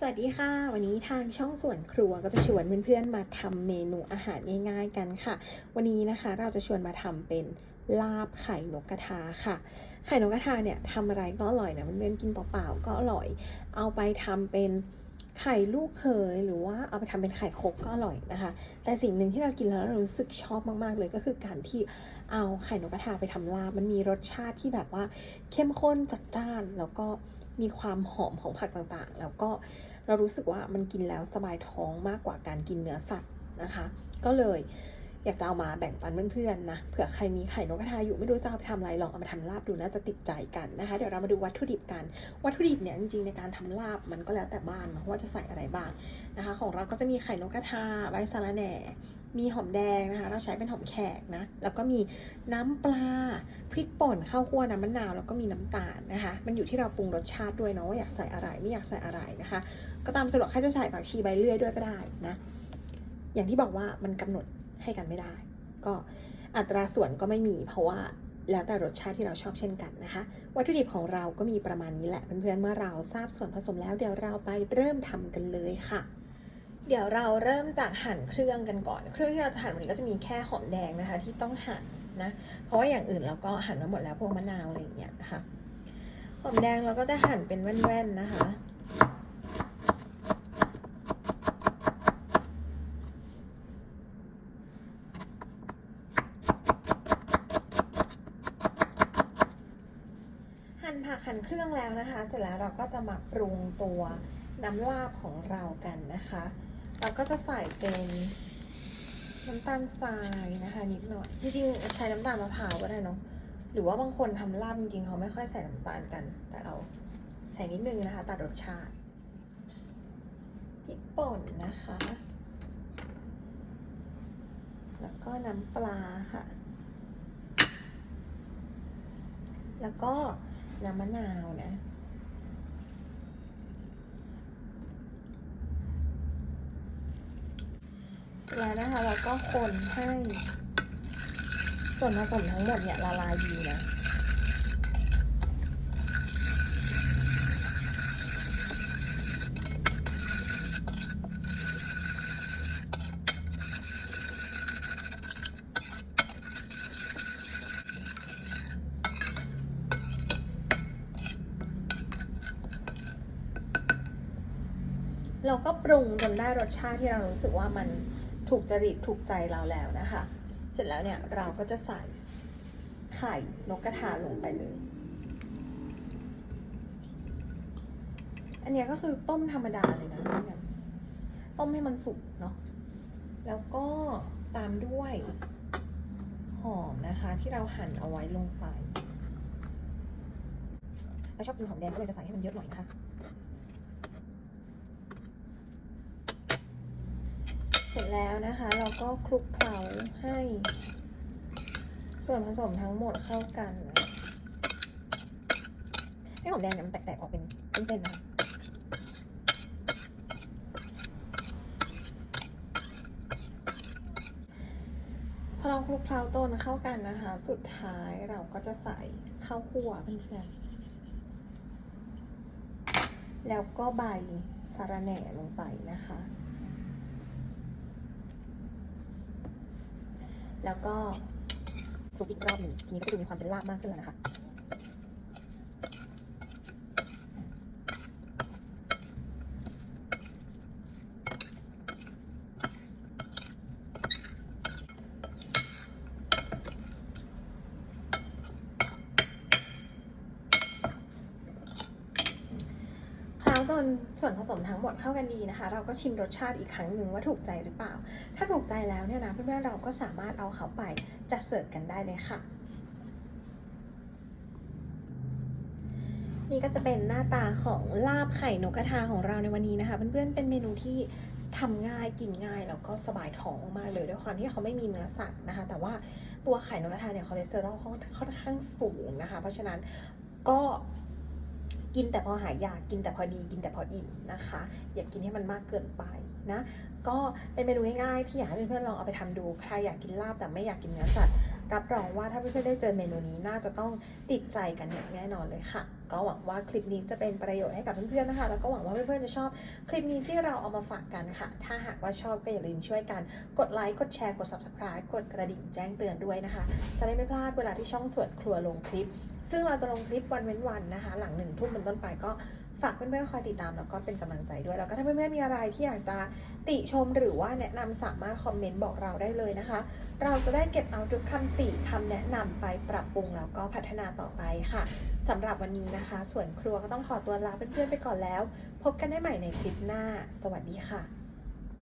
สวัสดีค่ะ วันนี้ทางช่องส่วนครัวก็จะชวนเพื่อนๆมาทำเมนูอาหารง่ายๆกันค่ะ วันนี้นะคะเราจะชวนมาทำเป็นลาบไข่นกกระทาค่ะ ไข่นกกระทาเนี่ยทำอะไรก็อร่อยนะเพื่อนๆกินเปล่าๆก็อร่อย เอาไปทำเป็นไข่ลูกเขยหรือว่าเอาไปทำเป็นไข่คกก็อร่อยนะคะ แต่สิ่งหนึ่งที่เรากินแล้วเรารู้สึกชอบมากๆเลยก็คือการที่เอาไข่นกกระทาไปทำลาบมันมีรสชาติที่แบบว่าเข้มข้นจัดจ้านแล้วก็มีความหอมของผักต่างๆ แล้วก็ เรารู้สึกว่ามันกินแล้วสบายท้องมากกว่าการกินเนื้อสัตว์นะคะ ก็เลยอยากจะเอามาแบ่งปันเพื่อนๆนะเผื่อใครมีไข่นกกระทาอยู่ไม่รู้จะเอาไปทำอะไรลองเอามาทำลาบดูน่าจะติดใจกันนะคะ เดี๋ยวเรามาดูวัตถุดิบกัน วัตถุดิบเนี่ยจริงๆในการทำลาบมันก็แล้วแต่บ้านนะว่าจะใส่อะไรบ้างนะคะ ของเราก็จะมีไข่นกกระทาใบสะระแหน่ มีหอมแดงนะคะ เราใช้เป็นหอมแขกนะ แล้วก็มีน้ำปลา พริกป่น ข้าวคั่วน้ำมะนาว แล้วก็มีน้ำตาลนะคะ มันอยู่ที่เราปรุงรสชาติด้วยเนาะว่าอยากใส่อะไรไม่อยากใส่อะไรนะคะ ก็ตามสะดวกใครจะใส่ผักชีใบเลื่อยด้วยก็ได้นะ อย่างที่บอกว่ามันกำหนดให้กันไม่ได้ ก็อัตราส่วนก็ไม่มีเพราะว่าแล้วแต่รสชาติที่เราชอบเช่นกันนะคะ วัตถุดิบของเราก็มีประมาณนี้แหละเพื่อนๆเมื่อเราทราบส่วนผสมแล้วเดี๋ยวเราไปเริ่มทำกันเลยค่ะ เดี๋ยวเราเริ่มจากหั่นเครื่องกันก่อน เครื่องที่เราจะหั่นวันนี้ก็จะมีแค่หอมแดงนะคะ ที่ต้องหั่นนะ เพราะว่าอย่างอื่นเราก็หั่นมาหมดแล้วพวกมะนาวอะไรอย่างเงี้ยนะคะหอมแดงเราก็จะหั่นเป็นแว่นๆนะคะหั่นผักหั่นเครื่องแล้วนะคะ เสร็จแล้วเราก็จะมาปรุงตัวน้ำลาบของเรากันนะคะ เราก็จะใส่เป็นน้ำตาลทรายนะคะนิดหน่อย จริงๆใช้น้ำตาลมะพร้าวก็ได้เนาะ หรือว่าบางคนทำลาบจริงๆเขาไม่ค่อยใส่น้ำตาลกัน แต่เอาใส่นิดนึงนะคะตัดรสชาติพริกป่นนะคะ แล้วก็น้ำปลาค่ะ แล้วก็น้ำมะนาวนะ เสร็จ แล้วนะคะเราก็คนให้ ส่วนผสมทั้งหมดเนี่ยละลายดีนะเราก็ปรุงจนได้รสชาติที่เรารู้สึกว่ามัน ถูกจริตถูกใจเราแล้วนะคะ เสร็จแล้วเนี่ยเราก็จะใส่ไข่นกกระทาลงไปเลย อันนี้ก็คือต้มธรรมดาเลยนะต้มให้มันสุกเนาะ แล้วก็ตามด้วยหอมนะคะที่เราหั่นเอาไว้ลงไปเราชอบกินหอมแดงก็เลยจะใส่ให้มันเยอะหน่อยนะคะ เสร็จแล้วนะคะ เราก็คลุกเคล้าให้ ส่วนผสมทั้งหมดเข้ากันให้หอมแดงเนี่ยมันแตกๆออกเป็นเส้นๆนะคะพอเราคลุกเคล้าจนเข้ากันนะคะ สุดท้ายเราก็จะใส่ข้าวคั่วเพื่อนๆแล้วก็ใบสาระแหน่ลงไปนะคะ แล้วก็คลุกอีกรอบหนึ่งทีนี้ก็จะดูมีความเป็นลาบมากขึ้นแล้วนะคะ จนส่วนผสมทั้งหมดเข้ากันดีนะคะ เราก็ชิมรสชาติอีกครั้งหนึ่งว่าถูกใจหรือเปล่า ถ้าถูกใจแล้วเนี่ยนะเพื่อนๆเราก็สามารถเอาเขาไปจัดเสิร์ฟกันได้เลยค่ะ นี่ก็จะเป็นหน้าตาของลาบไข่นกกระทาของเราในวันนี้นะคะเพื่อนๆเป็นเมนูที่ทำง่ายกินง่ายแล้วก็สบายท้องมากเลยด้วยความที่เขาไม่มีเนื้อสัตว์นะคะ แต่ว่าตัวไข่นกกระทาเนี่ยคอเลสเตอรอลเขาค่อนข้างสูงนะคะ เพราะฉะนั้นก็ กินแต่พอหายอยากกินแต่พอดีกินแต่พออิ่มนะคะ อย่ากินให้มันมากเกินไปนะ ก็เป็นเมนูง่ายๆที่อยากให้เพื่อนๆลองเอาไปทำดู ใครอยากกินลาบแต่ไม่อยากกินเนื้อสัตว์ รับรองว่าถ้าเพื่อนๆได้เจอเมนูนี้น่าจะต้องติดใจกันอย่างแน่นอนเลยค่ะ ก็หวังว่าคลิปนี้จะเป็นประโยชน์ให้กับเพื่อนๆนะคะ แล้วก็หวังว่าเพื่อนๆจะชอบคลิปนี้ที่เราเอามาฝากกันค่ะ ถ้าหากว่าชอบก็อย่าลืมช่วยกันกดไลค์กดแชร์กด subscribe กดกระดิ่งแจ้งเตือนด้วยนะคะ จะได้ไม่พลาดเวลาที่ช่องสวนครัวลงคลิป ซึ่งเราจะลงคลิปวันเว้นวันนะคะ หลังหนึ่งทุ่มเป็นต้นไปก็ ฝากเพื่อนๆคอยติดตามแล้วก็เป็นกำลังใจด้วย แล้วก็ถ้าเพื่อนๆมีอะไรที่อยากจะติชมหรือว่าแนะนำสามารถคอมเมนต์บอกเราได้เลยนะคะ เราจะได้เก็บเอาทุกคำติคำแนะนำไปปรับปรุงแล้วก็พัฒนาต่อไปค่ะสำหรับวันนี้นะคะ ส่วนครัวก็ต้องขอตัวลาเพื่อนๆไปก่อนแล้ว พบกันได้ใหม่ในคลิปหน้า สวัสดีค่ะ